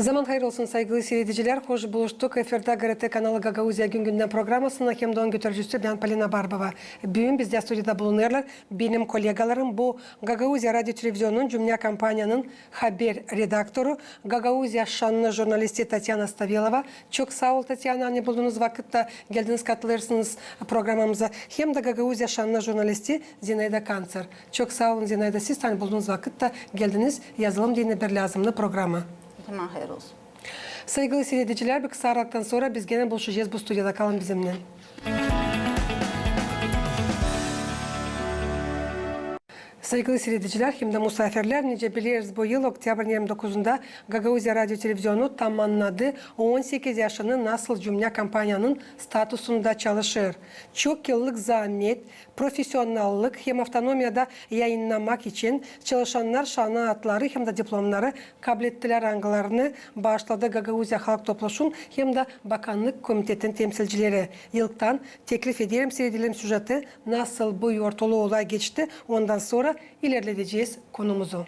Zaman hayır olsun saygılı seyrediciler. Hoş buluştuk. Efirde GRT kanalı Gagauzya gün günden programmasında hem de onun götürücüsü ben Palina Barbova. Bugün bizde stüdyoda bulunuyorlar. Benim kolegalarım bu Gagauzya Radyo Televizyonun cümle kampanyanın haber redaktörü Gagauzya şanlı jurnalisti Tatyana Stavilova. Çok sağ ol Tatyana. Hani bulduğunuz vakitte geldiniz katılırsınız programımıza. Hem de Gagauzya şanlı jurnalisti Zinayda Kanser. Çok sağ olun Zinayda. Siz hani bulduğunuz vakitte geldiniz yazılım dini bir lazımlı programa. Hemen hayır olsun. Saygılı seyrediciler bir kısa aralıktan sonra biz gene buluşacağız bu stüdyoda kalın bizimle. Saygılı seyrediciler, hem de misafirler, nice biliriz bu yıl Oktyabr 29'unda Gagauzya Radyo Televizyonu tamamladı 18 yaşını nasıl cümle kampanyanın statusunda çalışır. Çok yıllık zahmet, profesyonellik hem avtonomiyada yayınlamak için çalışanlar şanı adları hem de diplomları kabul ettiler angılarını başladı Gagauzya Halk Topluşun hem de Bakanlık Komitetin temsilcileri. Yıldan teklif ederim seyredilen süjeti nasıl bu yortulu olay geçti ondan sonra ilerleteceğiz konumuzu.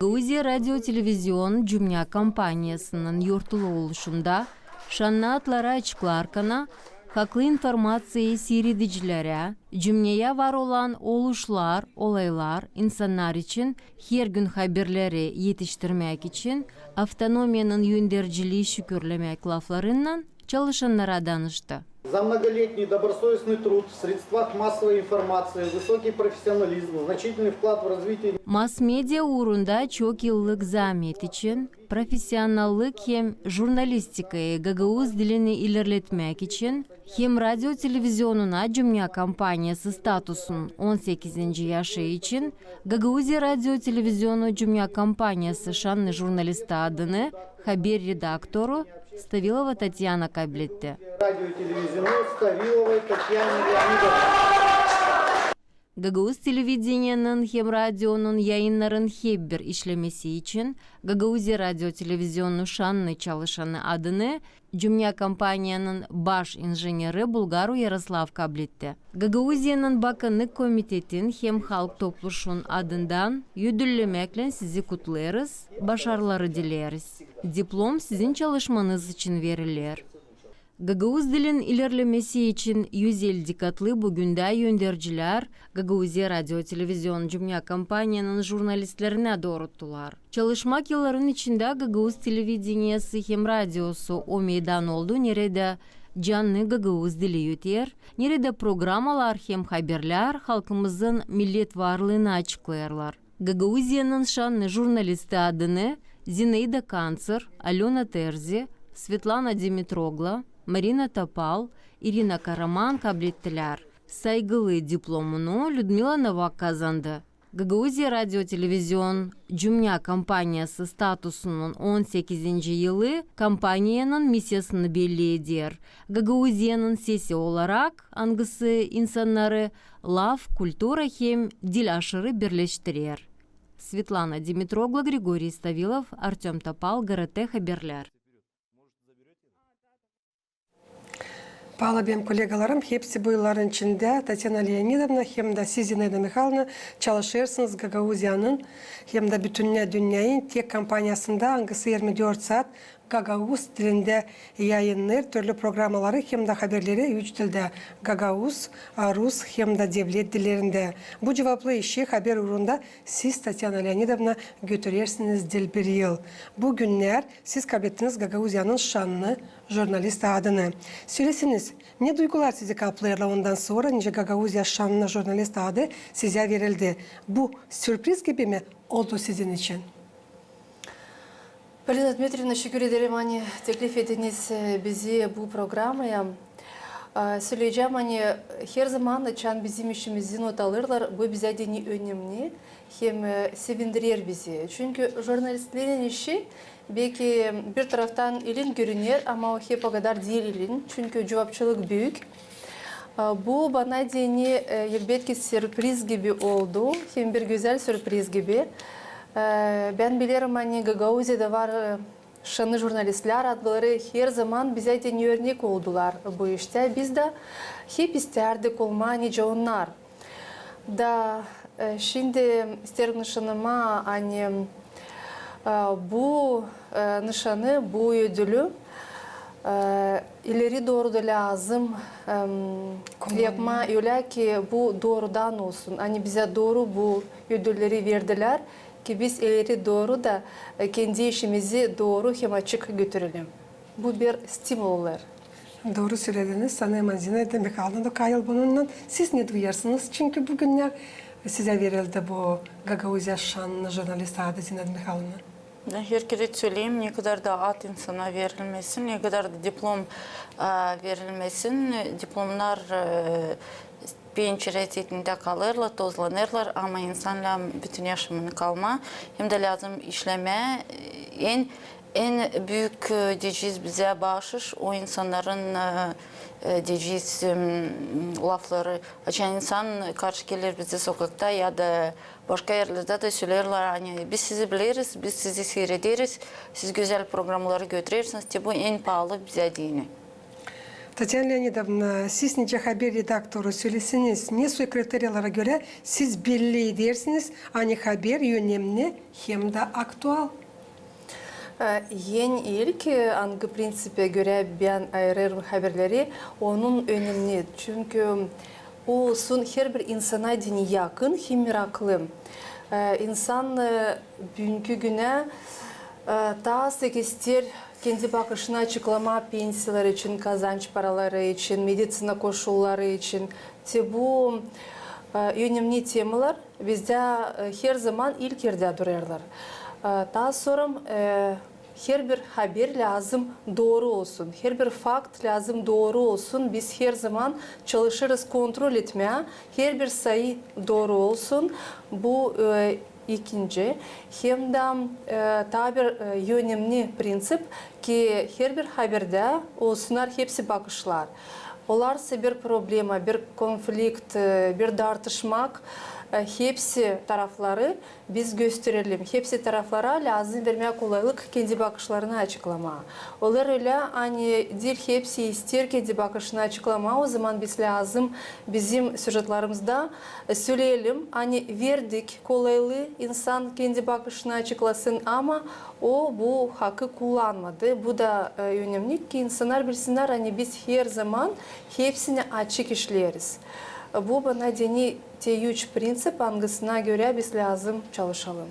Грузия радиотелевизион Джумня компаниясының юртылы олышында шанна атлара ачыкларкана хаклы информация сиридичилеря, Джумняя бар олан олушлар олайлар, инсаннар için хер күн haberleri yetiştirmek için автономияның юндерчили шүкірлемек лафларынан Чалышин Раданышта. За многолетний добросовестный труд в средствах массовой информации, высокий профессионализм, значительный вклад в развитие... Масс-медиа урунда чокиллык заметичен, профессионаллык хем журналистикае э, ГГУ сдилене илерлетмәк өчен хем радио телевизионуна жүмня компаниясы статусын 18-нче яшы өчен ГГУЗе радио телевизиону жүмня компаниясы шанны журналисты адыны э, хабер редактору. Ставилова Татьяна Каблетте. Радио и телевизионно Ставиловой Татьяне гагаус телевидениенин хем радионун яиннарын хеп бир иштемеси гагаузи радио телевизион Нушанны чалышаны адыны жумня компанияның баш инженеры э, булгару ярослав каблетти гагаузиянын бакынык комитетин хем халк топлушун адындан юдүллемеклен сізі кутлерыз башарлары дилербиз диплом сізін чалышманыз үчүн берилер гагаузделин илерлемеси үчүн жүз элдик атлы бүгүндө үндөрчүлөр гагаузия радио телевизион жумня компаниянын журналисттерине доорутулар чалышма жылдардын ичинде гагауз телевидениясы хем радиосу о мейдан олду нереде жанны гагауз дили өтер нереде программалар хем хаберлер халкымыздын милет варлыгына ачыклаярлар гагаузиянын шанны журналисти адыны зинаида канцер алена терзи светлана димитрогла Марина Топал, Ирина Караман каблеттілер. Сайгылы Дипломуну, Людмила Навак казанды. Гагаузия радио телевизион Cümля компаниясы статусунун 18-нчи жылы компаниянын миссиясын белгиледир. Гагаузиянын сеси оларак ангысы инсаннары лав, культура хем дил ашыры бирлештирер. Светлана Димитровгла, Григорий Ставилов, Артем Топал, ГРТ Хаберлер. Pahalı benim kolegalarım hepsi bu yılların içinde Tatyana Leonidovna hem de siz Zinaida Mikhailовna çalışırsınız Gagauzya'nın hem de bütün dünyanın tek kampanyasında hangisi 24 saat Gagavuz dilinde yayınlar, türlü programaları hem de haberleri üç dilde Gagavuz, Rus hem de devlet dillerinde. Bu cevaplı işi haber uğrunda siz Tatyana Leonidovna götürürsünüz dil bir yıl. Bu günler siz kabul ettiniz Gagavuzya'nın şanlı jurnalist adını. Söylesiniz ne duygular sizi kaplayırlar ondan sonra nice Gagavuzya şanlı jurnalist adı size verildi. Bu sürpriz gibi mi oldu sizin için? Полина Дмитриевна, teşekkür ederim hani teklif ediniz e, bizi bu programaya. E, Söyleyeceğim hani her zaman çan bizim işimizi not alırlar. Bu bize de ne önemli hem e, sevindirir bizi. Çünkü jurnalistlerin işi belki bir taraftan ilin görünür ama o hep o kadar değil ilin. Çünkü cevapçılık büyük. E, Bu bana dini elbette sürpriz gibi oldu. Hem bir güzel sürpriz gibi. Ben bilirim hani Gagauzya'da var şanlı jurnalistler adları her zaman bize de örnek oldular bu işte. Biz de hep isterdik olma nice onlar. Da şimdi isterim nişanıma hani bu nişanı, bu ödülü ileri doğru da lazım e, yapma öyle ki bu doğrudan olsun. Hani bize doğru bu ödülleri verdiler ki biz ileri doğru da e, kendi işimizi doğru hem açık götürelim. Bu bir stimul olur. Doğru söylediniz. Sanırım Zinete Mikhail'ın Kayıl bununla siz ne duyarsınız? Çünkü bugünler size verildi bu Gagauzya Şanlı jurnalist adı Zinete Mikhail'ın. Her kere söyleyeyim ne kadar da ad insana verilmesin, ne kadar da diplom e, verilmesin, diplomlar e, birinci reddetinde kalırlar, tozlanırlar ama insanla bütün yaşamını kalma. Hem de lazım işleme. E, En en büyük e, diyeceğiz bize bağışış o insanların e, e, em, lafları açan insan karşı gelir bize sokakta ya da başka yerlerde de söylerler hani biz sizi biliriz, biz sizi seyrederiz, siz güzel programları götürürsünüz bu en pahalı bize dini. Tatyana Leonidovna, siz nice haber redaktörü söylesiniz. Ne soy kriteryallara göre siz belli edersiniz. Hani haber önemli hem de aktual. En ilk hangi prensibe göre ben ayırırım haberleri onun önemli. Çünkü o olsun her bir insana dini yakın hem meraklı. Ee, İnsan bugünkü güne sık ister kendi bakışını açıklama pensiyalar için, kazanç paraları için, meditsina koşulları için. Bu e, önemli temalar bizde e, her zaman ilk yerde durarlar. Ee, Daha sonra e, her bir haber lazım doğru olsun. Her bir fakt lazım doğru olsun. Biz her zaman çalışırız kontrol etmeye. Her bir sayı doğru olsun. Bu икенче һәм дә табер юнемни принцип ки хербер хабердә ул сунар хепси. Олар бер проблема, бір конфликт, э, бір дартышмак, e, e, hepsi tarafları biz gösterelim. Hepsi taraflara lazım vermeye kolaylık kendi bakışlarını açıklama. Onlar öyle hani dil hepsi ister kendi bakışını açıklama. O zaman biz lazım bizim süjetlerimizde e, söyleyelim. Hani verdik kolaylığı insan kendi bakışını açıklasın ama o bu hakkı kullanmadı. Bu da e, önemli ki insanlar bilsinler hani biz her zaman hepsini açık işleriz. Bu bana dini T3 prensip hangisine göre biz lazım çalışalım.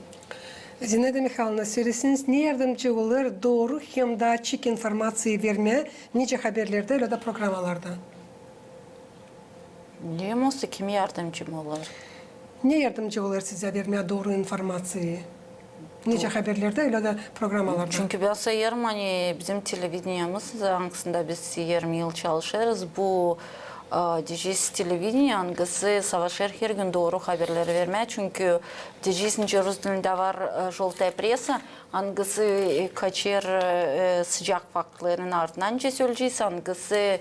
Zinaida Mikhailовna söylesiniz ne yardımcı olur doğru hem de açık informasyayı vermeye nice haberlerde öyle de programalarda. Diyeyim olsa kim yardımcım olur? Ne yardımcı olur size vermeye doğru informasyayı? Nice haberlerde öyle de programalarda. Çünkü ben sayarım hani bizim televizyonumuz hangisinde biz 20 yıl çalışırız. Bu DJ's televideniyan gısı savaşır her gün doğru haberler verme. Çünkü DJ's'in Rus dilinde var e, Joltay Presa. Angısı e, kaçır e, sıcak faktların ardından cesilciyiz. Angısı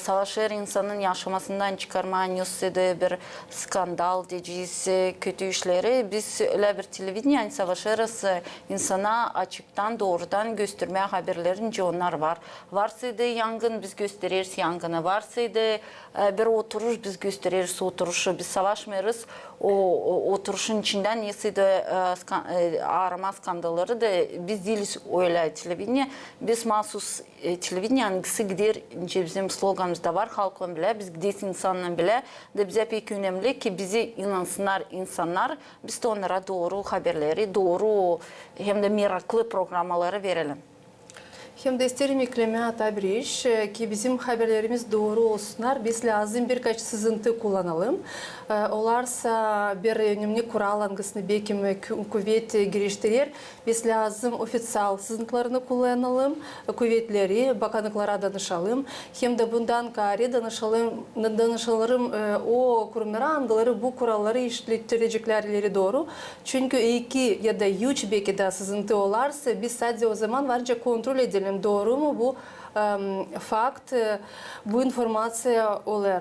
savaşır insanın yaşamasından çıkarma newsede bir skandal DJ's kötü işleri. Biz öyle bir televideniyan savaşırız insana açıktan doğrudan göstermeye haberlerince onlar var. Varsaydı yangın biz gösteririz yangını. Varsaydı bir oturuş biz gösteririz oturuşu. Biz savaşmıyoruz. O, o oturuşun içinden neyse de e, skan- e, arama skandalları da biz değiliz öyle televizyon. Biz mahsus e, televizyon hangisi gider bizim sloganımızda var halkın bile biz gideriz insanla bile de bize pek önemli ki bizi inansınlar insanlar biz de onlara doğru haberleri doğru hem de meraklı programları verelim. Hem de isterim eklemeye bir iş e, ki bizim haberlerimiz doğru olsunlar. Biz lazım birkaç sızıntı kullanalım. E, Olarsa bir önemli kural ve kü- kuvvet geliştirir. Biz lazım ofisyal sızıntılarını kullanalım. e, Kuvvetleri, bakanlıklara danışalım. Hem de bundan gari danışalım, danışalım o kurumlara hangileri bu kuralları işlettireceklerleri doğru. Çünkü iki ya da üç belki de sızıntı olarsa biz sadece o zaman varca kontrol edelim doğru mu bu em, fakt, e, bu informasya olur.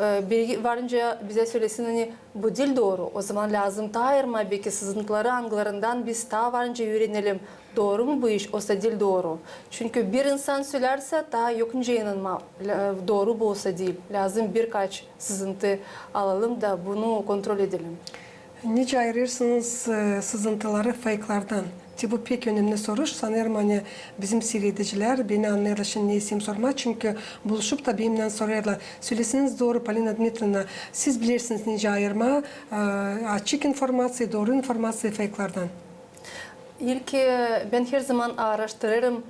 E, Bilgi varınca bize söylesin hani bu dil doğru. O zaman lazım ta ayırma belki sızıntıları hangilarından biz ta varınca öğrenelim. Doğru mu bu iş? Olsa dil doğru. Çünkü bir insan söylerse daha yokunca inanma. Doğru bu olsa değil. Lazım birkaç sızıntı alalım da bunu kontrol edelim. Nice ayırırsınız e, sızıntıları fake'lardan? Bu pek önemli soru. Sanırım hani bizim seyrediciler beni anlayırlar için ne isim sorma. Çünkü buluşup da benimle soruyorlar. Söylesiniz doğru Polina Dmitrovna. Siz bilirsiniz nice ayırma e, açık informasyon, doğru informasyon fake'lardan. İlk e, ben her zaman araştırırım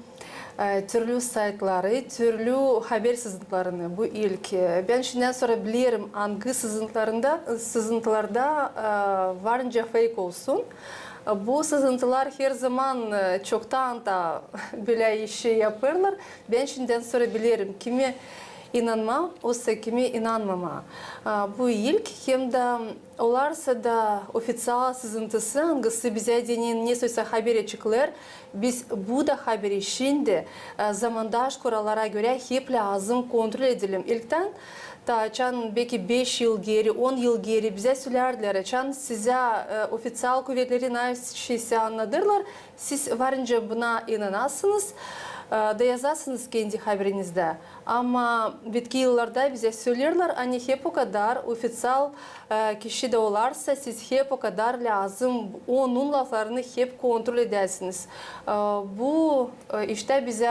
e, türlü saytları, türlü haber sızıntılarını. Bu ilk. E, Ben şimdiden sonra bilirim hangi sızıntılarında, sızıntılarda varınca fake olsun. Bu sızıntılar her zaman e, çoktan da böyle işi yaparlar. Ben şimdiden sonra bilirim kimi Aa, Bu ilk hem de olarsa da ofisyal sızıntısı hangisi bize dinin ne söylese haberi çıkılır. Biz bu da haberi şimdi e, zamandaş kurallara göre hep lazım kontrol edelim. İlkten ta çan belki 5 yıl geri, 10 yıl geri bize söylerdiler. Çan size e, ofisyal kuvvetleri ne şeyse anladırlar. Siz varınca buna inanasınız e, da yazarsınız kendi haberinizde. Ama bitki yıllarda bize söylerler hani hep o kadar ofisyal kişi de olarsa siz hep o kadar lazım onun laflarını hep kontrol edersiniz. Bu işte bize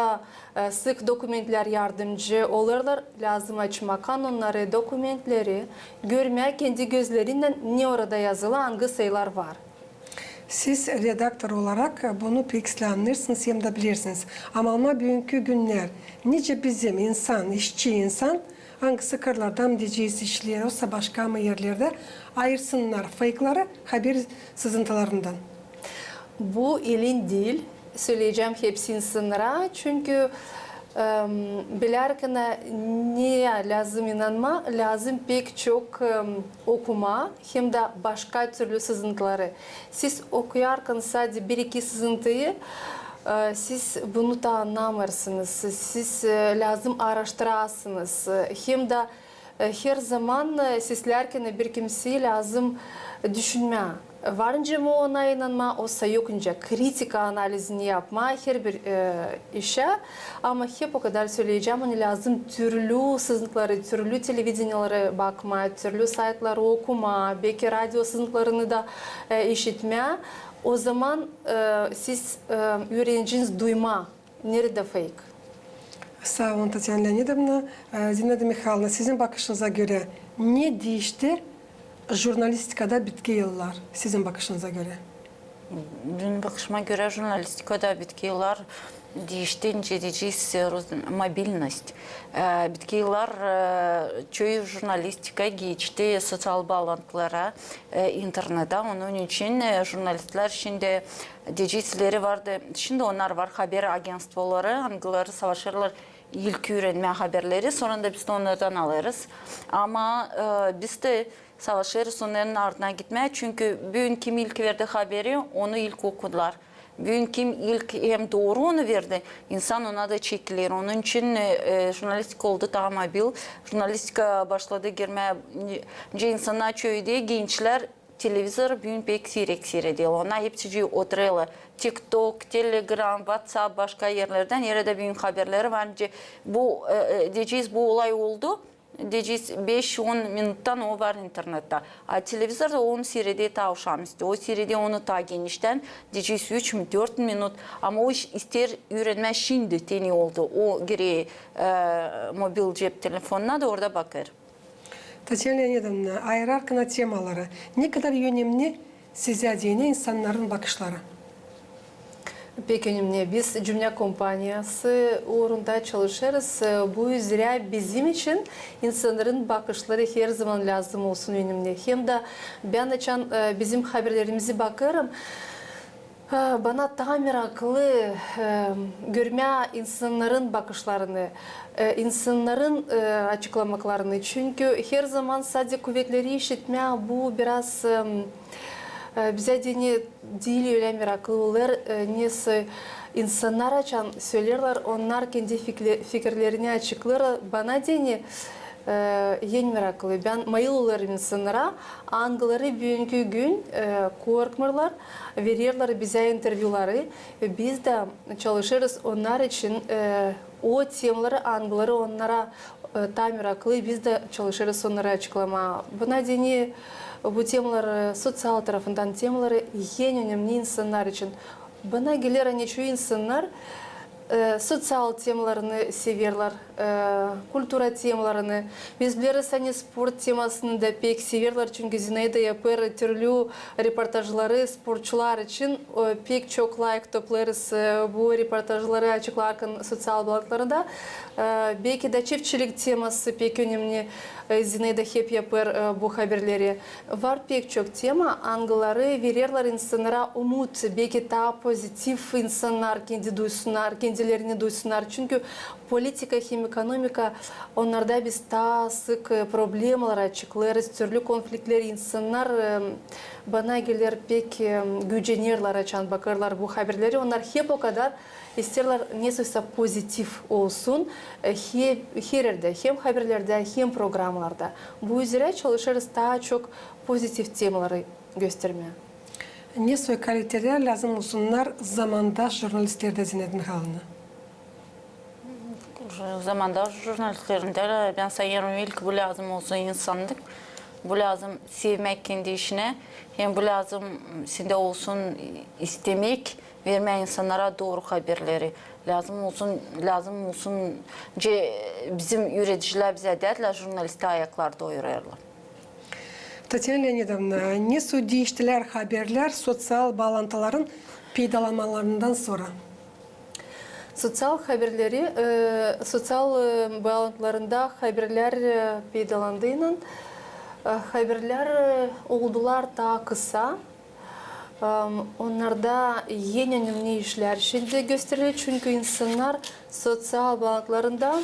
sık dokumentler yardımcı olurlar. Lazım açmak kanunları, dokumentleri, görmek kendi gözlerinden ne orada yazılı hangi sayılar var. Siz redaktör olarak bunu anlarsınız hem de bilirsiniz. Ama ama bugünkü günler nice bizim insan, işçi insan hangisi kırlardan diyeceğiz işler olsa başka mı yerlerde ayırsınlar fake'ları haber sızıntılarından. Bu elin değil. Söyleyeceğim hepsi insanlara. Çünkü bilerken niye lazım inanma, lazım pek çok e, okuma hem de başka türlü sızıntıları. Siz okuyarken sadece bir iki sızıntıyı e, siz bunu da anlamırsınız. Siz lazım araştırasınız. Hem de her zaman sizlerken bir kimseyi lazım düşünme. Varınca ona inanma, olsa yokunca kritik analizini yapma her bir e, işe. Ama hep o kadar söyleyeceğim, hani lazım türlü sızıntıları, türlü televizyonlara bakma, türlü saytları okuma, belki radyo sızıntılarını da e, işitme. O zaman e, siz e, öğrenciniz duyma, nerede fake. Sağ olun Tatyana Leonidovna. Ee, Zinaida Mikhailовna sizin bakışınıza göre ne değişti jurnalistikada bitki yıllar sizin bakışınıza göre? Benim bakışıma göre jurnalistikada bitki yıllar değişten ciddi mobilnost. Bitki yıllar e, çoğu jurnalistika geçti sosyal bağlantılara, e, internete. Onun için e, jurnalistler şimdi diyecekleri vardı. Şimdi onlar var haber agentstvoları, hangileri savaşırlar ilk öğrenme haberleri. Sonra da biz de onlardan alırız. Ama biz de savaşırız onların ardına gitmeye. Çünkü bugün kim ilk verdi haberi onu ilk okudular. Bugün kim ilk hem doğru onu verdi, insan ona da çekilir. Onun için e, jurnalistik oldu daha mobil. Jurnalistika başladı girmeye. Önce insanlar köyde gençler televizor bugün pek seyrek seyrediyor. Ona hepsi oturuyorlar. TikTok, Telegram, WhatsApp başka yerlerden yere bugün haberleri var. Bu e, e, diyeceğiz bu olay oldu. Diyeceğiz 5-10 minuttan o var internette. A televizorda onu seyrede tavşamız. O seyrede onu ta genişten diyeceğiz 3 mü 4 minut. Ama o iş ister öğrenme şimdi teni oldu. O geri e, mobil cep telefonuna da orada bakar. Tatyana Leonidovna ayırarken temaları ne kadar önemli size dine insanların bakışları? Pek önemli. Biz cümle kompanyası uğrunda çalışırız. Bu yüzden bizim için insanların bakışları her zaman lazım olsun önemli. Hem de ben açan bizim haberlerimizi bakarım. Ha, Bana daha meraklı e, görme insanların bakışlarını, e, insanların e, açıklamalarını. Çünkü her zaman sadece kuvvetleri işitme bu biraz Бізе дене э, дейіл өләмер ақылылар несі инсанар ачан сөйлерлер, оннар кенде фикірлеріне ачықлары бана дене э, ең миракылы. Бән майылылар инсанара, аңғылары бүгінгі э, күн қорқмырлар, верерлер бізе интервьюлары. Біз да çalışırız onlar için o темлары, аңғылары оннара Э, тамира кылый бизде чалышыры сонора ачыклама бына дене бу темалар э, социал тарафындан темалары ең өнемні инсаннар үшін бына келер анечу инсаннар Э, социал темаларыны северлар, э, культура темаларыны, безбілері сәне спорт темасын да пек северлар, чүнгі Зинаида Япер түрлі репортажлары спортшылар үшін э, пек чок лайк топлеріс бұл репортажлары ачықларқын социал балатларында. Бекі да чевчілік темасы пек өнеміне Зинаида Хеп Япер бұл хаберлері. Вар пек чок тема ангылары верерлар инсанара ұмыт, бекі та позитив инсанар кендидусынар, çok tema, angıları verirler insanlara umut. Belki daha pozitif insanlar kendi duysunlar, kendilerini duysunlar. Çünkü politika hem ekonomika onlarda biz daha sık e, problemler açıklarız. Türlü konfliktler insanlar e, bana gelir pek e, gücenirler açan bakarlar bu haberleri. Onlar hep o kadar isterler nesiyse pozitif olsun. E, Hep, her yerde hem haberlerde hem programlarda. Bu üzere çalışırız daha çok pozitif temaları göstermeye. Ne soy kaliteler lazım olsunlar zamanda jurnalistlerde Zinet Mihайловна? Zamanda jurnalistlerinde ben sayıyorum ilk bu lazım olsun insanlık. Bu lazım sevmek kendi işine. Hem bu lazım sende olsun istemek, verme insanlara doğru haberleri. Lazım olsun, lazım olsun. Ce, bizim üreticiler bize derler, jurnalisti ayaklarda oyurarlar. Татьяна Леонидовна, ne su değiştiler haberler sosyal bağlantıların peydalanmalarından sonra? Sosyal haberleri, e, sosyal e, bağlantılarında haberler e, peydalandığının e, haberler e, oldular daha kısa. E, Onlarda yeni önemli işler şimdi gösterilir çünkü insanlar sosyal bağlantılarında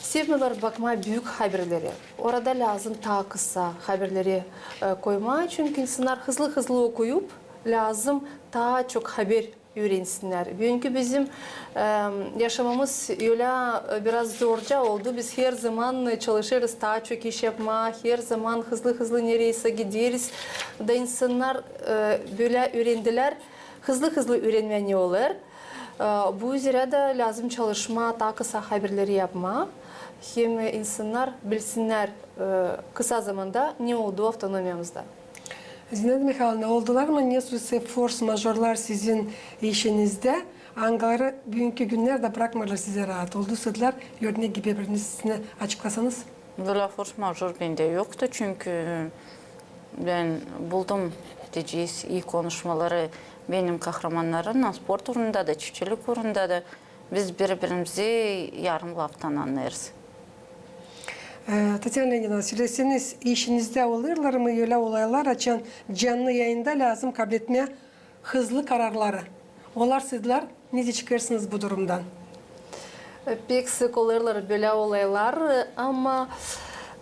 sevmiyorlar bakma büyük haberleri. Orada lazım daha kısa haberleri e, koyma çünkü insanlar hızlı hızlı okuyup lazım daha çok haber öğrensinler. Çünkü bizim e, yaşamamız öyle biraz zorca oldu. Biz her zaman çalışırız daha çok iş yapma, her zaman hızlı hızlı nereyse gideriz. Da insanlar e, böyle öğrendiler. Hızlı hızlı öğrenmeniyorlar. E, Bu üzere de lazım çalışma, daha kısa haberleri yapma. Hem insanlar bilsinler e, kısa zamanda ne oldu autonomiyamızda. Zinat Mihailovna oldular mı? Nesuse force majorlar sizin işinizde. Ankara'yı bugünkü günlerde bırakmadılar size rahat. Oldu dediler. Örnek gibi birinizine açıklasanız. Valla force major bende yoktu çünkü e, ben buldum diyeceğiz iyi konuşmaları benim kahramanlarımla spor turunda da çiftçilik turunda da biz birbirimizi yarım laftan anlarız. Ee, Tatyana Leonidovna söyleseniz işinizde olurlar mı öyle olaylar açan canlı yayında lazım kabul etmeye hızlı kararları. Olar sizler ne çıkarsınız bu durumdan? Pek sık olurlar böyle olaylar ama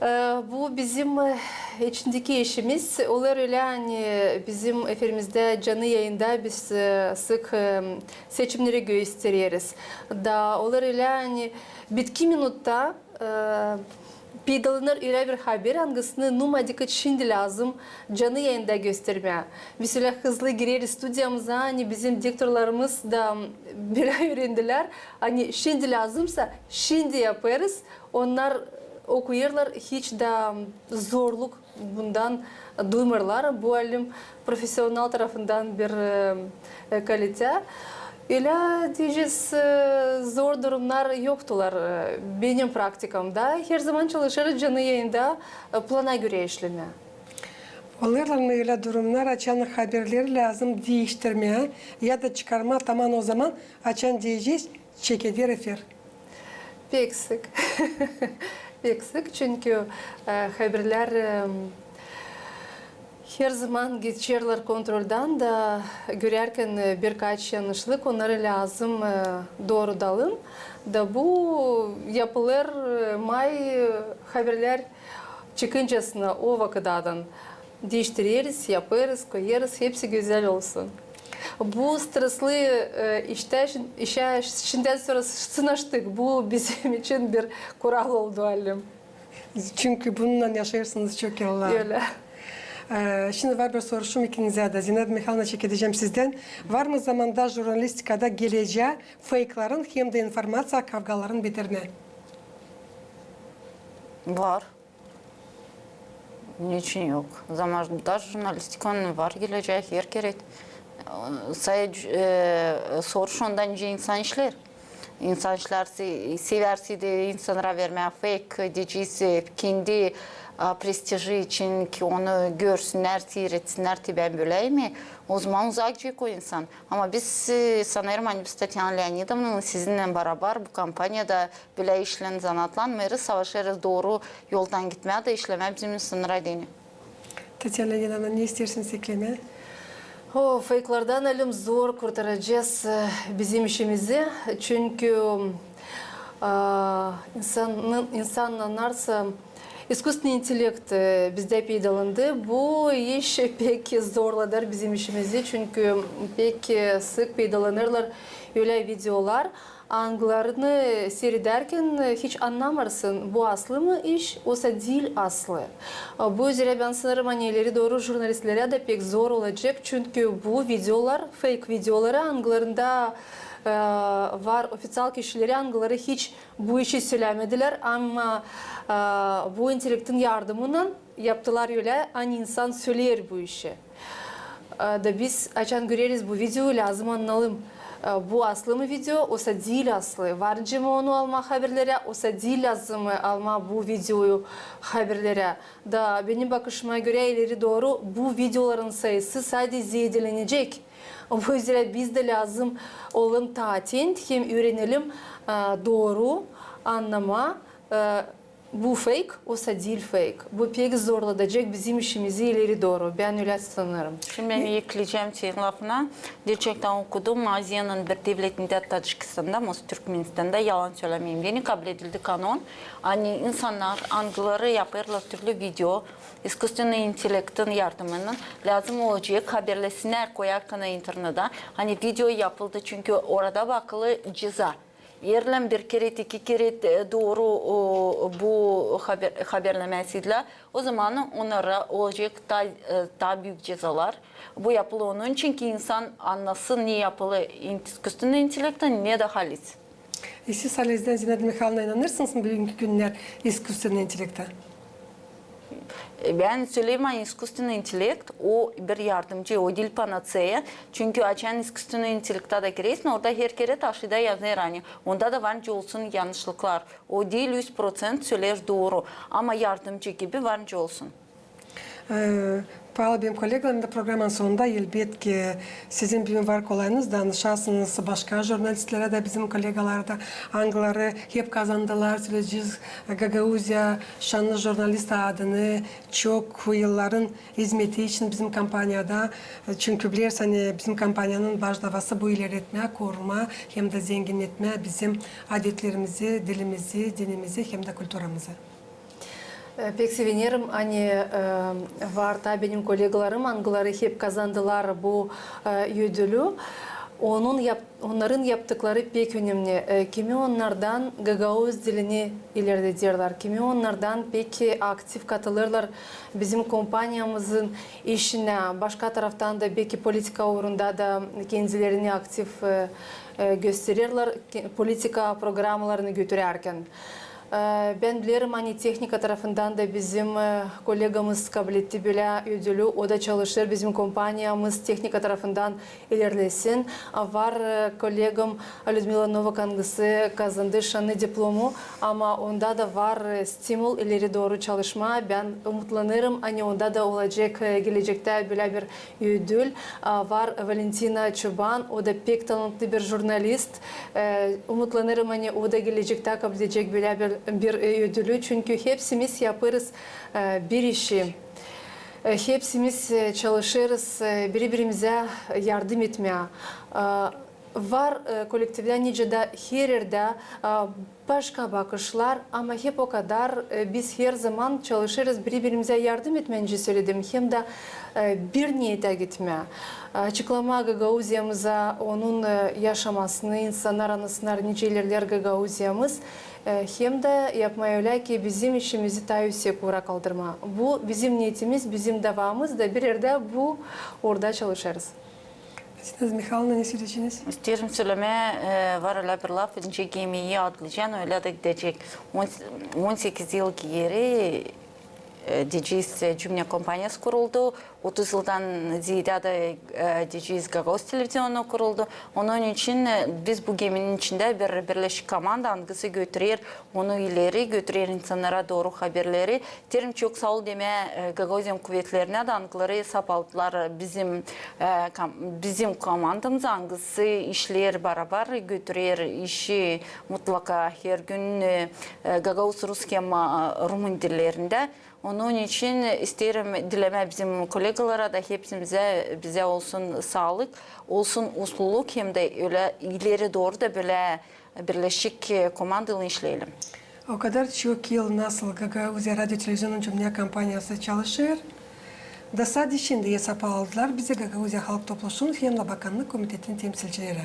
e, bu bizim e, içindeki işimiz. Olur öyle hani bizim eferimizde canlı yayında biz e, sık seçimleri gösteriyoruz. Da olur öyle hani bitki minutta öyle bir haber angısını numa dikkat şimdi lazım canlı yayında göstermeye. Mesela hızlı gireriz stüdyomuza hani bizim diktatörlerimiz da böyle öğrendiler. Hani şimdi lazımsa şimdi yaparız. Onlar okuyurlar hiç de zorluk bundan duymurlar. Bu alim profesyonel tarafından bir e, kalite. Öyle diyeceğiz e, zor durumlar yoktular e, benim praktikamda. Her zaman çalışırız canlı yayında e, plana göre işleme. Mı öyle durumlar açan haberleri lazım değiştirmeye ya da çıkarma tamam o zaman açan diyeceğiz çekedi refer. Pek sık. Pek sık çünkü e, haberler e, her zaman geçerler kontrolden da görerken e, birkaç yanlışlık onları lazım e, doğrudalım. Da bu yapılır e, may haberler çıkıncasına o vakıdadan değiştiririz, yaparız, koyarız. Hepsi güzel olsun. Bu stresli işte, işe şimdiden sonra sınaştık. Bu bizim için bir kural oldu halim. Çünkü bununla yaşarsınız çok yıllar. Öyle. Ee, şimdi var bir soruşum ikinize de. Zinad Mihal'ına çekileceğim sizden. Var mı zamanda jurnalistikada geleceği fake'ların hem de informasiya kavgaların bitirme? Var. Niçin yok? Zamanda jurnalistikanın var geleceği her gerek. Sadece e, e soruşundan önce insan işler. İnsan işler seversi de insanlara vermeye fake diyeceğiz kendi prestiji için ki onu görsünler, seyretsinler ki ben böyleyim mi? O zaman uzak gidecek o insan. Ama biz e, sanırım hani biz Tatyana Leonidovna'nın sizinle beraber bu kampanyada böyle işlen zanatlanmayırız, savaşırız doğru yoldan gitmeye de işlemeye bizim insanlara deniyor. Tatyana Leonidovna ne istersiniz eklemeye? O fake'lardan elim zor kurtaracağız e, bizim işimizi. Çünkü e, insanın insanın narsa İskусственный интеллект e, bizde peydalandı. Bu iş pek zorladır bizim işimizi. Çünkü pek sık peydalanırlar öyle videolar. Anglarını seyrederken hiç anlamazsın bu aslı mı iş, oysa değil aslı. Bu yüzden ben sanırım hani ileri doğru jurnalistlere de pek zor olacak. Çünkü bu videolar, fake videoları anglarında e, var ofisyal kişileri angları hiç bu işi söylemediler ama e, bu intelektin yardımıyla yaptılar öyle hani insan söyler bu işi. E, Da biz açan göreriz bu videoyu lazım anlayalım. E, Bu aslı mı video, oysa değil aslı. Varınca mı onu alma haberlere, oysa değil lazım mı alma bu videoyu haberlere. Da benim bakışıma göre ileri doğru bu videoların sayısı sadece zedelenecek. O yüzden biz de lazım olun tatil, hem öğrenelim e, doğru anlama e, Bu fake, oysa değil fake. Bu pek zorlayacak bizim işimizi ileri doğru. Ben öyle sanırım. Şimdi ben ekleyeceğim senin lafına. Gerçekten okudum. Asya'nın bir devletinde Tacikistan'da, Mos Türkmenistan'da yalan söylemeyeyim. Yeni kabul edildi kanun. Hani insanlar angıları yaparlar türlü video. İskусственный intelektin yardımının lazım olacak haberlesinler koyarken internete. Hani video yapıldı çünkü orada bakılı ceza. Yerlem bir keret iki keret e, doğru o, bu haber, haberlemesiyle o zaman onlara olacak daha e, da büyük cezalar. Bu yapılı onun çünkü insan anlasın ne yapılı üstünde intelekten ne de halis. E siz halizden Zinedine Mihailovna inanırsınız mı bugünkü günler iskusten intelekten? Ben Süleyman iskustyny intelekt o bir yardımcı, o dil panaceye. Çünkü açan iskustyny intelekta da girersin, orada her kere taşıda yazar hani. Onda da varınca olsun yanlışlıklar. O dil 100% söyler doğru ama yardımcı gibi varınca olsun. Pahalı benim kolegalarım da programın sonunda elbette sizin bir var kolayınız danışarsınız başka jurnalistlere de bizim kolegalar da angları hep kazandılar. Söyleyeceğiz Gagauzya şanlı jurnalist adını çok yılların hizmeti için bizim kampanyada çünkü biliyorsun hani bizim kampanyanın baş bu ilerletme, koruma hem de zengin etme bizim adetlerimizi, dilimizi, dinimizi hem de kültürümüzü. Pek sevinirim. Hani var da benim kolegalarım angıları hep kazandılar bu ödülü. Onun yap, onların yaptıkları pek önemli. Kimi onlardan Gagauz dilini ilerletiyorlar. Kimi onlardan peki aktif katılırlar bizim kompanyamızın işine. Başka taraftan da belki politika uğrunda da kendilerini aktif gösterirler. Politika programlarını götürürken. Ee, Ben bilirim hani teknika tarafından da bizim e, kolegamız kabul etti böyle ödülü. O da çalışır. Bizim kompanyamız teknika tarafından ilerlesin. A, Var e, kolegam Людмила Novak angısı kazandı şanlı diplomu ama onda da var e, stimul ileri doğru çalışma. Ben umutlanırım hani onda da olacak e, gelecekte böyle bir ödül. A, Var Valentina Çoban. O da pek talantlı bir jurnalist. Ee, Umutlanırım hani o da gelecekte kabul edecek böyle bir, bir ödülü. Çünkü hepsimiz yaparız e, bir işi. E, Hepsimiz e, çalışırız birbirimize yardım etmeye. Var kolektifde Nice'de her yerde başka bakışlar ama hep o kadar biz her zaman çalışırız birbirimize yardım etmenizi söyledim. Hem de bir niyete gitmeye. Açıklama Gagauziyamıza, onun yaşamasını, insanlar anlasınlar nice ilerler Gagauziyamız. E, Hem de yapmaya öyle ki bizim işimizi yüksek uğra kaldırma. Bu bizim niyetimiz, bizim davamız da bir yerde bu orada çalışırız. Zinat Mikhail'ına ne söyleyeceksiniz? İsterim söylemeye e, var öyle bir laf, ince gemiyi atlayacaksın öyle de gidecek. On- 18 yıl geri DJ's cümle kompanyası kuruldu. 30 yıldan ziyade de DJ's Gagos televizyonu kuruldu. Onun için e, biz bu geminin içinde bir birleşik komanda angısı götürür, onu ileri götürür insanlara doğru haberleri. Terim çok sağ ol deme e, Gagosian kuvvetlerine de angıları sapaltılar bizim e, bizim komandamız angısı işler beraber götürür işi mutlaka her gün e, Gagavuz Rus e, Rumun dillerinde. Onun için isterim dileme bizim kolegalara da hepsimize bize olsun sağlık, olsun usluluk hem de öyle ileri doğru da böyle birleşik e, komandalı işleyelim. O kadar çok yıl nasıl Gagavuzya Radyo Televizyonun Cümle Kampanyası çalışır. Da sadece şimdi hesap aldılar. Bize Gagavuzya Halk Topluluğu'nun hem de Bakanlık Komitesi'nin temsilcileri.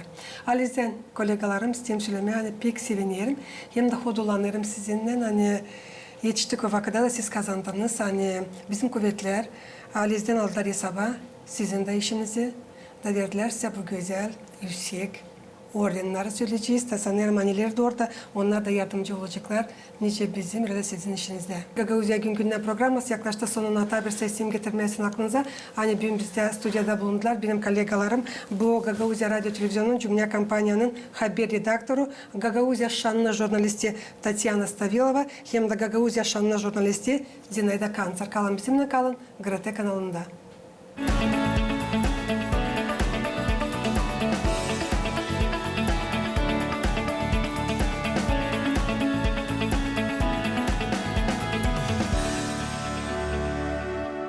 O yüzden kolegalarım sistem söylemeye hani pek sevinirim. Hem de hodolanırım sizinle hani yetiştik o vakitte da siz kazandınız. Hani bizim kuvvetler yüzden aldılar hesaba sizin de işinizi. Da verdiler size bu güzel, yüksek, ordenleri söyleyeceğiz. Tasanlar maniler de orada. Onlar da yardımcı olacaklar. Nice bizim da sizin işinizde. Gagavuzya gün günden programması yaklaştı sonuna hatta bir sesim getirmesin aklınıza. Hani bugün bizde stüdyoda bulundular. Benim kolegalarım bu Gagavuzya Radyo Televizyonun Cümle Kampanyanın haber redaktoru Gagavuzya şanlı jurnalisti Tatyana Stavilova hem de Gagavuzya şanlı jurnalisti Zinayda Kancer. Kalın bizimle kalın. GRT kanalında.